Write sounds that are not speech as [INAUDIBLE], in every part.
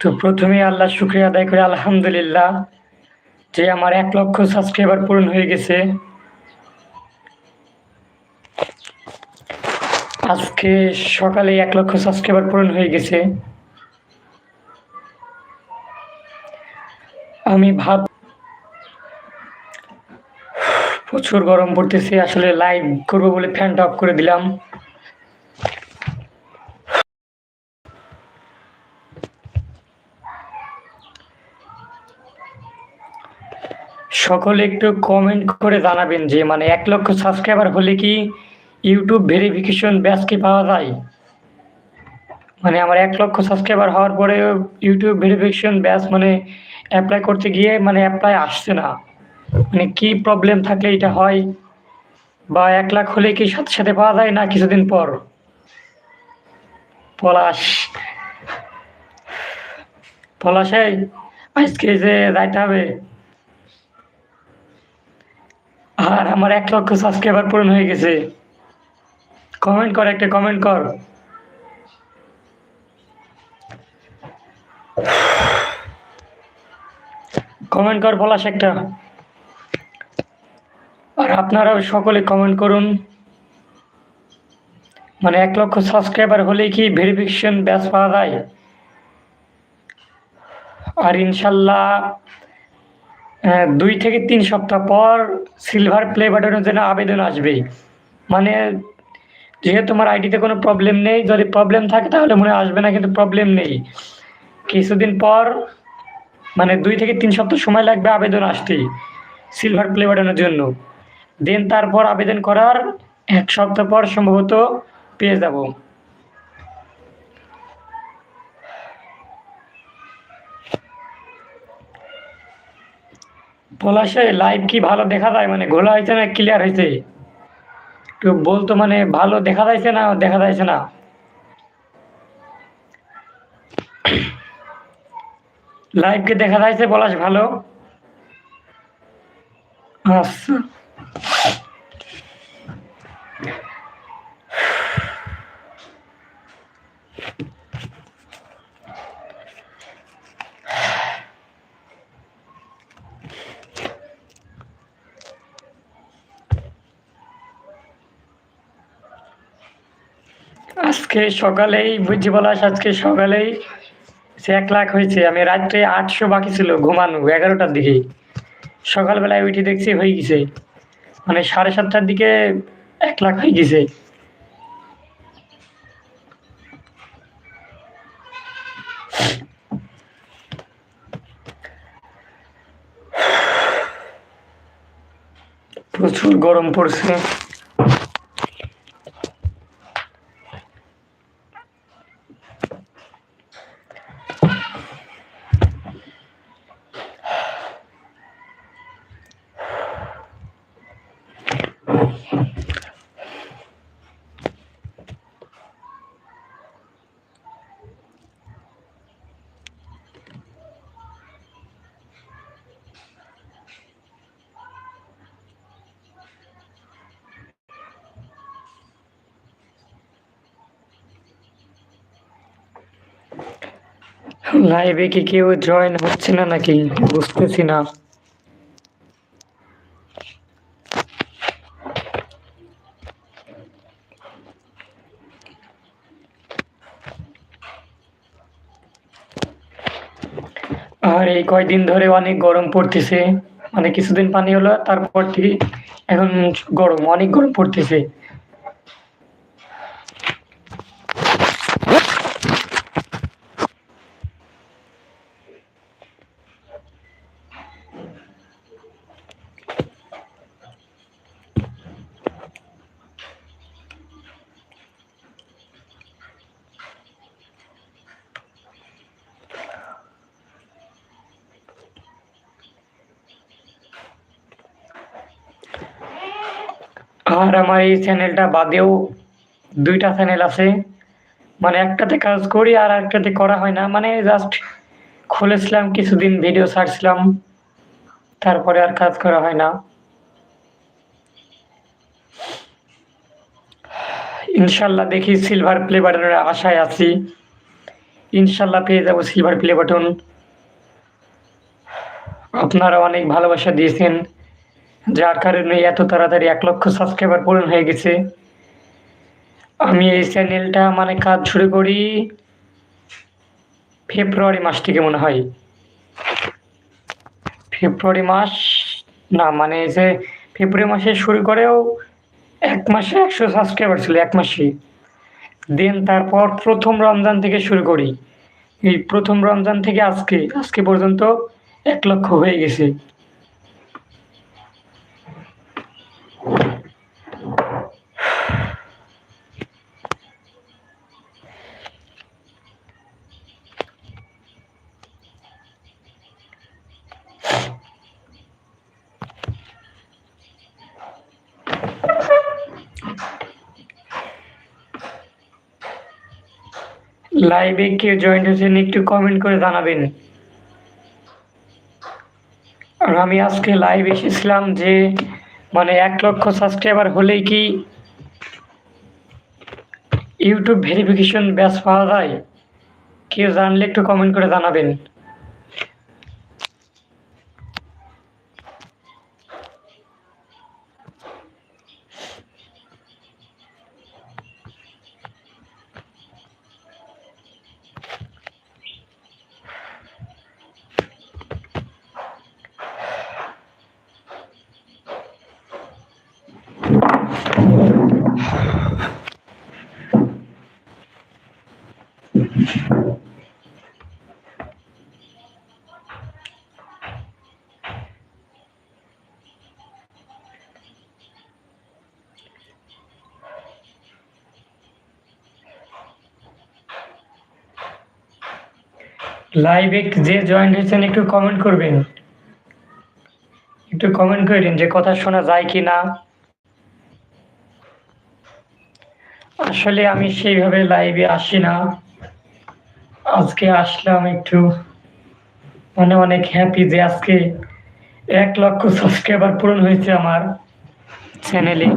তো প্রথমে আল্লাহ শুক্রিয়া আদায় করে, আলহামদুলিল্লাহ, যে আমার এক লক্ষ সাবস্ক্রাইবার পূরণ হয়ে গেছে। আজকে সকালে এক লক্ষ সাবস্ক্রাইবার পূরণ হয়ে গেছে। আমি ভাব প্রচুর গরম পড়তেছে, আসলে লাইভ করব বলে ফ্যানটা অফ করে দিলাম। সকলে একটু কমেন্ট করে জানাবেন যে মানে এক লক্ষ সাবস্ক্রাইবার হলে কি ইউটিউব ভেরিফিকেশন ব্যাচ কি পাওয়া যায়? মানে আমার এক লক্ষ সাবস্ক্রাইবার হওয়ার পরে ইউটিউব ভেরিফিকেশন ব্যাচ মানে অ্যাপ্লাই করতে গিয়ে মানে অ্যাপ্লাই আসছে না। মানে কি প্রবলেম থাকলে এটা হয়? বা এক লাখ হলে কি সাথে সাথে পাওয়া যায় না কিছুদিন পর? পলাশ। পলাশে, আজকে যে যাইতে হবে। আর আমার এক লক্ষ সাবস্ক্রাইবার পূরণ হয়ে গেছে। কমেন্ট কর একটা কমেন্ট কর। কমেন্ট কর পলাশ একটা। আর আপনারাও সকলে কমেন্ট করুন। মানে এক লক্ষ সাবস্ক্রাইবার হলে কি ভেরিফিকেশন ব্যাস পাওয়া যায়? আর ইনশাল্লাহ দুই থেকে তিন সপ্তাহ পর সিলভার প্লে বাটনের জন্য আবেদন আসবে। মানে যেহেতু তোমার আইডিতে কোনো প্রবলেম নেই, যদি প্রবলেম থাকে তাহলে মনে আসবে না, কিন্তু প্রবলেম নেই। কিছুদিন পর মানে দুই থেকে তিন সপ্তাহ সময় লাগবে আবেদন আসতে সিলভার প্লে বাটনের জন্য। দেন তারপর আবেদন করার এক সপ্তাহ পর সম্ভবত পেয়ে যাব। পলাশে লাইভ কি ভালো দেখা যায়? মানে ঘোলা হয়েছে না ক্লিয়ার হয়েছে? একটু বলতো মানে ভালো দেখা যাচ্ছে না দেখা যাচ্ছে না? [COUGHS] লাইভ কি দেখা যাচ্ছে পলাশ ভালো? আচ্ছা। আজকে সকালেই বুঝছি পলাশ আজকে সকালেই সে এক লাখ হয়েছে। আমি রাত্রে আটশো বাকি ছিল ঘুমানো, এগারোটার দিকে সকালবেলায় উঠে দেখছি হয়ে গেছে। মানে সাড়ে সাতটার দিকে এক লাখ হয়ে গেছে। প্রচুর গরম পড়ছে। লাইভে কি কেউ জয়েন হচ্ছে না নাকি? বুঝতেছি না। আর এই কয়দিন ধরে অনেক গরম পড়তেছে। মানে কিছুদিন পানি হলো, তারপর থেকে এখন গরম, অনেক গরম পড়তেছে। আর আমার এই চ্যানেলটা বাদেও দুইটা চ্যানেল আছে। মানে একটাতে কাজ করি আর একটাতে করা হয় না। মানে জাস্ট খুলেছিলাম, কিছুদিন ভিডিও ছাড়ছিলাম। তারপরে আর কাজ করা হয় না। ইনশাল্লাহ দেখি সিলভার প্লে বাটনের আশায় আছি। ইনশাল্লাহ পেয়ে যাব সিলভার প্লে বাটন আপনারা অনেক ভালোবাসা দিয়েছেন। যার কারণে এত তাড়াতাড়ি এক লক্ষ সাবস্ক্রাইবার পূরণ হয়ে গেছে। আমি এই চ্যানেলটা মানে কাজ শুরু করি ফেব্রুয়ারি মাস থেকে মনে হয়। ফেব্রুয়ারি মাস, না মানে যে ফেব্রুয়ারি মাসে শুরু করেও এক মাসে একশো সাবস্ক্রাইবার ছিল, এক মাসে। দেন তারপর প্রথম রমজান থেকে শুরু করি। এই প্রথম রমজান থেকে আজকে আজকে পর্যন্ত এক লক্ষ হয়ে গেছে। লাইভে কেউ জয়েন্ট হয়েছেন, একটু কমেন্ট করে জানাবেন। আর আমি আজকে লাইভ এসেছিলাম যে মানে এক লক্ষ সাবস্ক্রাইবার হলেই কি ইউটিউব ভেরিফিকেশন ব্যাস পাওয়া যায়? কেউ জানলে একটু কমেন্ট করে জানাবেন। লাইভে যে জয়েন হয়েছেন, একটু কমেন্ট করবেন। একটু কমেন্ট করে দিন যে কথা শোনা যায় কি না। আসলে আমি সেইভাবে লাইভে আসি না। আজকে আসলাম একটু মানে অনেক হ্যাপি যে আজকে এক লক্ষ সাবস্ক্রাইবার পূরণ হয়েছে আমার চ্যানেলে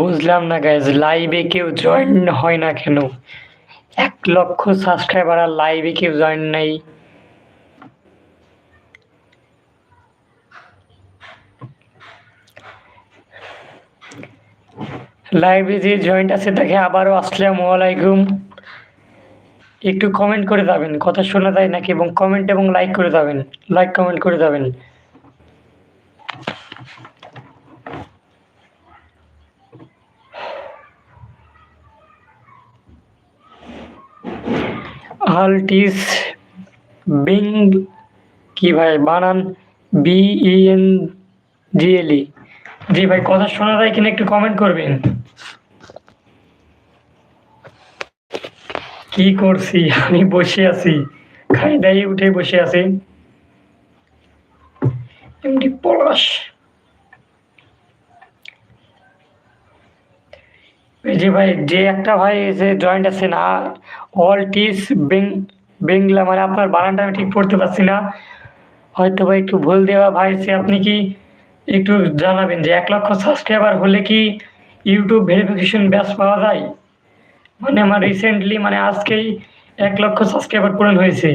বুঝলাম না গাইজ লাইভে কেউ জয়েন হয় না কেন? এক লক্ষ সাবস্ক্রাইবার আর লাইভে কেউ জয়েন নাই। লাইভে যে জয়েন্ট আছে, তাকে আবারও আসসালামু আলাইকুম। একটু কমেন্ট করে যাবেন, কথা শোনা যায় নাকি? এবং কমেন্ট এবং লাইক করে যাবেন লাইক কমেন্ট করে যাবেন। আলটিস বিং কি ভাই? বানান বিএন এন জি ভাই, কথা শোনা যায় কিনা একটু কমেন্ট করবেন। কি করছি? আমি বসে আছি। খাই দাই উঠে বসে আছি। এমনি পলাশ এই যে ভাই, যে একটা ভাই যে জয়েন্ট আছে না অল টিস বেং বেংলা মানে আপনার বানানটা আমি ঠিক পড়তে পারছি না। হয়তো ভাই একটু ভুল দেওয়া ভাই সে আপনি কি একটু জানাবেন যে এক লক্ষ সাবস্ক্রাইবার হলে কি ইউটিউব ভেরিফিকেশন ব্যাস পাওয়া যায়? মানে আমার রিসেন্টলি মানে আজকেই এক লক্ষ সাবস্ক্রাইবার পূরণ হয়েছে।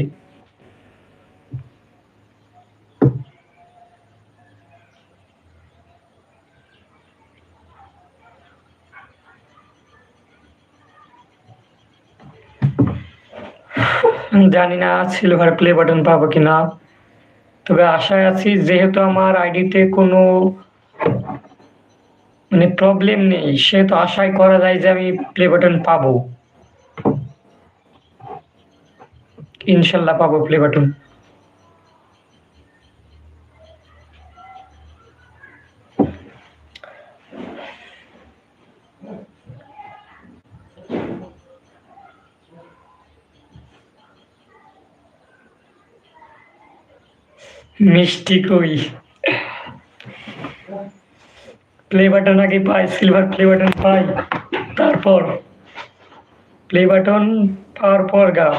জানি না সিলভার প্লে বাটন পাবো কিনা। তবে আশায় আছি যেহেতু আমার আইডিতে কোনো মানে প্রবলেম নেই, সেহেতু আশায় করা যায় যে আমি প্লে বাটন পাবো। ইনশাল্লাহ পাবো প্লে বাটন মিষ্টি কই। প্লে বাটন আগে পাই সিলভার প্লে বাটন পাই, তারপর প্লে বাটন পাওয়ার পর গা।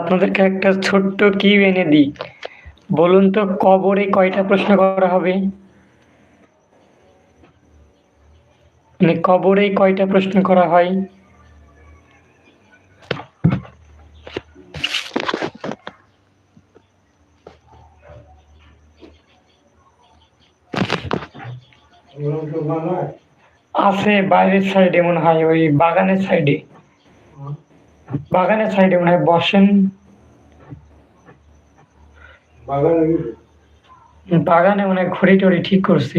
আপনাদেরকে একটা ছোট্ট কিউ এনে দিই। বলুন তো কবরে কয়টা প্রশ্ন করা হবে? কবরে কয়টা প্রশ্ন করা হয়? আছে বাইরের সাইডে মনে হয় ওই বাগানের সাইডে। বাগানের সাইডে মনে হয় বসেন। বাগানে মনে হয় ঘড়ি টড়ি ঠিক করছি।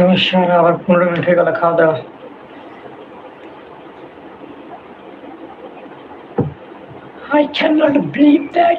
খাওয়া দাওয়া সারা আবার পনেরো মিনিট হয়ে গেল খাওয়া দাওয়া। I cannot believe that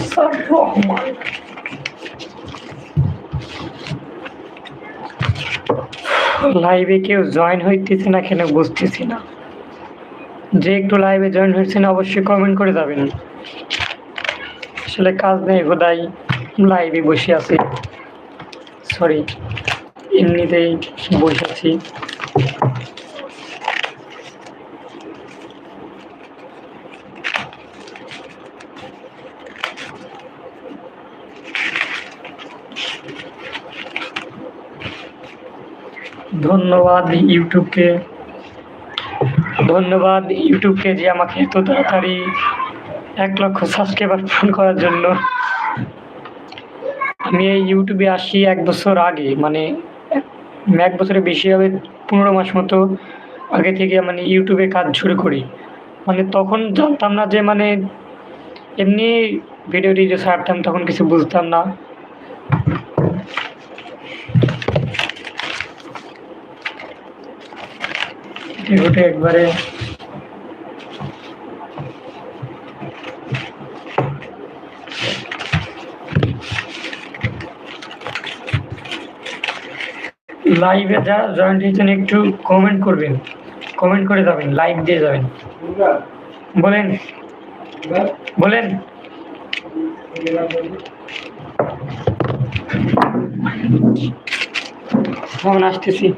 কাউসার রহমান লাইভে কেউ জয়েন হইতেছে না কেন বুঝতেছি না। যে একটু লাইভে জয়েন হয়েছে না, অবশ্যই কমেন্ট করে যাবেন। আসলে কাজ নেই খোদাই লাইভে বসে আছি। সরি এমনিতেই বসে ধন্যবাদ ইউটিউবকে। ধন্যবাদ ইউটিউবকে যে আমাকে এত তাড়াতাড়ি এক লক্ষ সাবস্ক্রাইবার ফোন করার জন্য। আমি এই ইউটিউবে আসি এক বছর আগে মানে এক বছরের বেশি হবে, পনেরো মাস মতো আগে থেকে মানে ইউটিউবে কাজ শুরু করি। মানে তখন জানতাম না যে মানে এমনি ভিডিও টিডিও ছাড়তাম, তখন কিছু বুঝতাম না। ঘুটে একবারে? লাইভে যা জয়েন্ট হয়েছেন, একটু কমেন্ট করবেন। কমেন্ট করে যাবেন লাইক দিয়ে যাবেন। বলেন। বলেন। কেমন আসতেছি।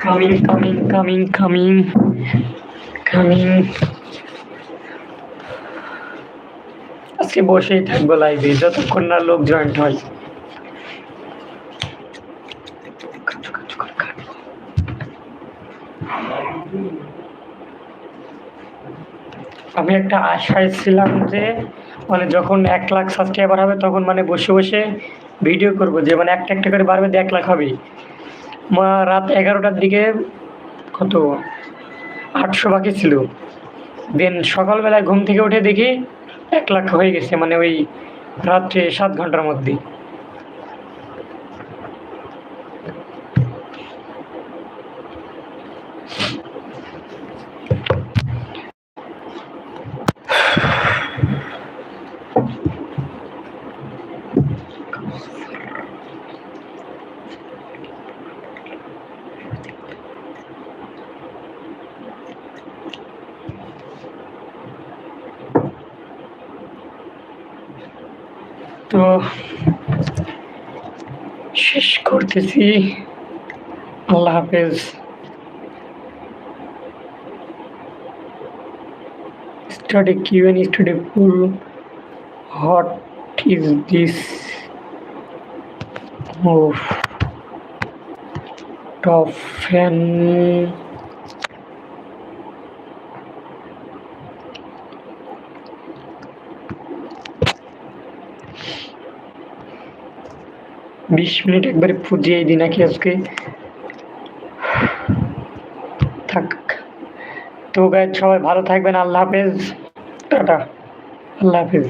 coming coming coming coming coming আজকে বসেই থাকবো লাইভে যতক্ষণ না লোক জয়েন্ট হয় আমি একটা আশায় ছিলাম যে মানে যখন এক লাখ সাবস্ক্রাইবার হবে তখন মানে বসে বসে ভিডিও করব, যে মানে একটা একটা করে বাড়বে এক লাখ হবে মা রাত এগারোটার দিকে কত? আটশো বাকি ছিল। দেন সকালবেলায় ঘুম থেকে উঠে দেখি এক লাখ হয়ে গেছে মানে ওই রাত্রে সাত ঘণ্টার মধ্যে তো শেষ করতেছি। আল্লাহ হাফেজ। Study QN study pool what is this O top fan বিশ মিনিট একবারে ফুজিয়ে দিই নাকি আজকে? থাক। তো গায়ে সবাই ভালো থাকবেন। আল্লাহ হাফেজ। টাটা। আল্লাহ হাফেজ।